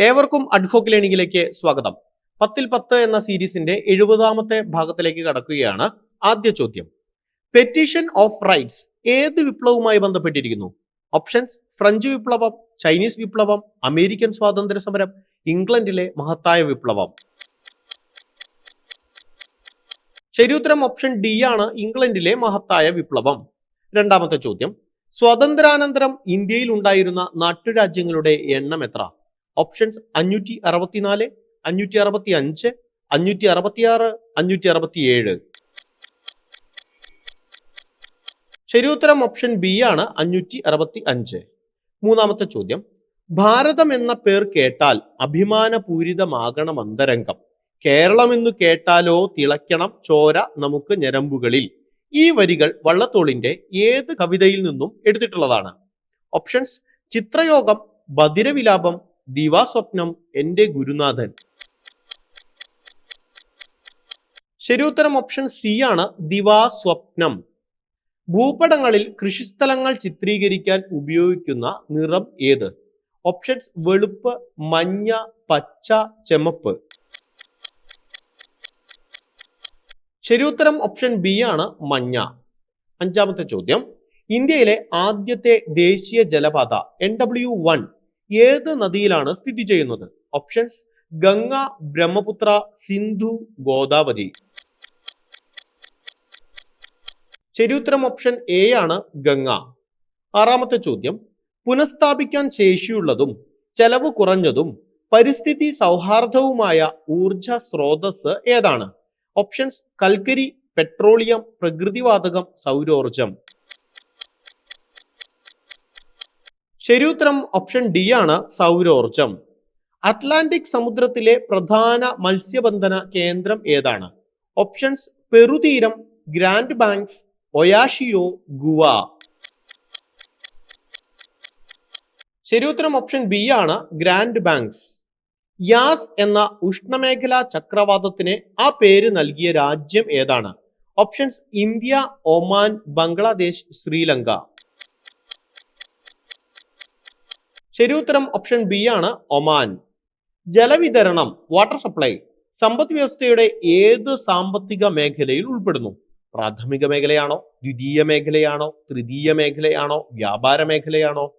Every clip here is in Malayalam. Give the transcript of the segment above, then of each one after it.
ഏവർക്കും അഡ്ഹോക്ക് ലേണിംഗിലേക്ക് സ്വാഗതം. പത്തിൽ പത്ത് എന്ന സീരീസിന്റെ എഴുപതാമത്തെ ഭാഗത്തിലേക്ക് കടക്കുകയാണ് ആദ്യ ചോദ്യം. പെറ്റീഷൻ ഓഫ് റൈറ്റ്സ് ഏത് വിപ്ലവവുമായി ബന്ധപ്പെട്ടിരിക്കുന്നു? ഓപ്ഷൻസ് ഫ്രഞ്ച് വിപ്ലവം ചൈനീസ് വിപ്ലവം അമേരിക്കൻ സ്വാതന്ത്ര്യ സമരം ഇംഗ്ലണ്ടിലെ മഹത്തായ വിപ്ലവം. ശരിയുത്തരം ഓപ്ഷൻ ഡി ആണ് ഇംഗ്ലണ്ടിലെ മഹത്തായ വിപ്ലവം. രണ്ടാമത്തെ ചോദ്യം. സ്വാതന്ത്ര്യാനന്തരം ഇന്ത്യയിൽ ഉണ്ടായിരുന്ന നാട്ടുരാജ്യങ്ങളുടെ എണ്ണം എത്ര? ഓപ്ഷൻസ് അഞ്ഞൂറ്റി അറുപത്തിനാല് അഞ്ഞൂറ്റി അറുപത്തി അഞ്ച് അഞ്ഞൂറ്റി അറുപത്തിയാറ് അഞ്ഞൂറ്റി അറുപത്തി ഏഴ് ശരിയുത്തരം ഓപ്ഷൻ ബി ആണ് അഞ്ഞൂറ്റി അറുപത്തി അഞ്ച് മൂന്നാമത്തെ ചോദ്യം. ഭാരതം എന്ന പേർ കേട്ടാൽ അഭിമാനപൂരിതമാകണം അന്തരംഗം. കേരളം എന്ന് കേട്ടാലോ തിളയ്ക്കണം ചോര നമുക്ക് ഞരമ്പുകളിൽ. ഈ വരികൾ വള്ളത്തോളിന്റെ ഏത് കവിതയിൽ നിന്നും എടുത്തിട്ടുള്ളതാണ്? ഓപ്ഷൻസ് ചിത്രയോഗം ബദിരവിലാപം ദിവാസ്വപ്നം എന്റെ ഗുരുനാഥൻ. ശരിയുത്തരം ഓപ്ഷൻ സി ആണ്. ദിവാസ്വപ്നം. ഭൂപടങ്ങളിൽ കൃഷിസ്ഥലങ്ങൾ ചിത്രീകരിക്കാൻ ഉപയോഗിക്കുന്ന നിറം ഏത്? ഓപ്ഷൻസ് വെളുപ്പ് മഞ്ഞ പച്ച ചെമപ്പ്. ശരിയുത്തരം ഓപ്ഷൻ ബി ആണ് മഞ്ഞ. അഞ്ചാമത്തെ ചോദ്യം. ഇന്ത്യയിലെ ആദ്യത്തെ ദേശീയ ജലപാത എൻ ഡബ്ല്യു വൺ ഏത് നദിയിലാണ് സ്ഥിതി ചെയ്യുന്നത്? ഓപ്ഷൻസ് ഗംഗ ബ്രഹ്മപുത്ര സിന്ധു ഗോദാവരി. ശരിയുത്തരം ഓപ്ഷൻ എ ആണ് ഗംഗ. ആറാമത്തെ ചോദ്യം പുനഃസ്ഥാപിക്കാൻ ശേഷിയുള്ളതും ചെലവ് കുറഞ്ഞതും പരിസ്ഥിതി സൗഹാർദ്ദവുമായ ഊർജ സ്രോതസ് ഏതാണ്? ഓപ്ഷൻസ് കൽക്കരി പെട്രോളിയം പ്രകൃതിവാതകം സൗരോർജം. ശരിയുത്തരം ഓപ്ഷൻ ഡി ആണ് സൗരോർജം. അറ്റ്ലാന്റിക് സമുദ്രത്തിലെ പ്രധാന മത്സ്യബന്ധന കേന്ദ്രം ഏതാണ്? ഓപ്ഷൻസ് പെറുതീരം ഗ്രാൻഡ് ബാങ്ക്സ് ഒയാഷിയോ ഗുവ ശരിയുത്തരം ഓപ്ഷൻ ബി ആണ് ഗ്രാൻഡ് ബാങ്ക്സ് യാസ് എന്ന ഉഷ്ണമേഖലാ ചക്രവാതത്തിന് ആ പേര് നൽകിയ രാജ്യം ഏതാണ്? Options India Oman Bangladesh Sri Lanka. ശരിയുത്തരം ഓപ്ഷൻ ബി ആണ് ഒമാൻ. ജലവിതരണം വാട്ടർ സപ്ലൈ സമ്പദ് വ്യവസ്ഥയുടെ ഏത് സാമ്പത്തിക മേഖലയിൽ ഉൾപ്പെടുന്നു? പ്രാഥമിക മേഖലയാണോ ദ്വിതീയ മേഖലയാണോ തൃതീയ മേഖലയാണോ വ്യാപാര മേഖലയാണോ?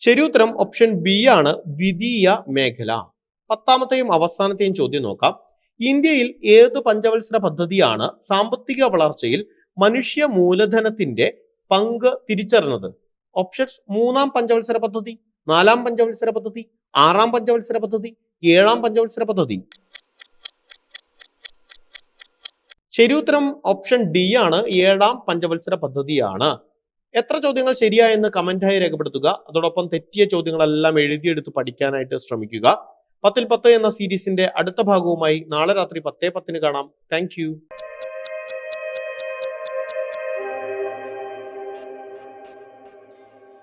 ശരിയുത്തരം ഓപ്ഷൻ ബി ആണ് ദ്വിതീയ മേഖല. പത്താമത്തെയും അവസാനത്തെയും ചോദ്യം നോക്കാം. ഇന്ത്യയിൽ ഏത് പഞ്ചവത്സര പദ്ധതിയാണ് സാമ്പത്തിക വളർച്ചയിൽ മനുഷ്യ മൂലധനത്തിന്റെ പങ്ക് തിരിച്ചറിഞ്ഞത്? ഓപ്ഷൻസ് മൂന്നാം പഞ്ചവത്സര പദ്ധതി നാലാം പഞ്ചവത്സര പദ്ധതി ആറാം പഞ്ചവത്സര പദ്ധതി ഏഴാം പഞ്ചവത്സര പദ്ധതി. ശരിയുത്തരം ഓപ്ഷൻ ഡി ആണ് ഏഴാം പഞ്ചവത്സര പദ്ധതിയാണ്. എത്ര ചോദ്യങ്ങൾ ശരിയായെന്ന് കമന്റായി രേഖപ്പെടുത്തുക. അതോടൊപ്പം തെറ്റിയ ചോദ്യങ്ങളെല്ലാം എഴുതിയെടുത്ത് പഠിക്കാനായിട്ട് ശ്രമിക്കുക. പത്തിൽ പത്ത് എന്ന സീരീസിന്റെ അടുത്ത ഭാഗവുമായി നാളെ രാത്രി പത്തേ പത്തിന് കാണാം. താങ്ക്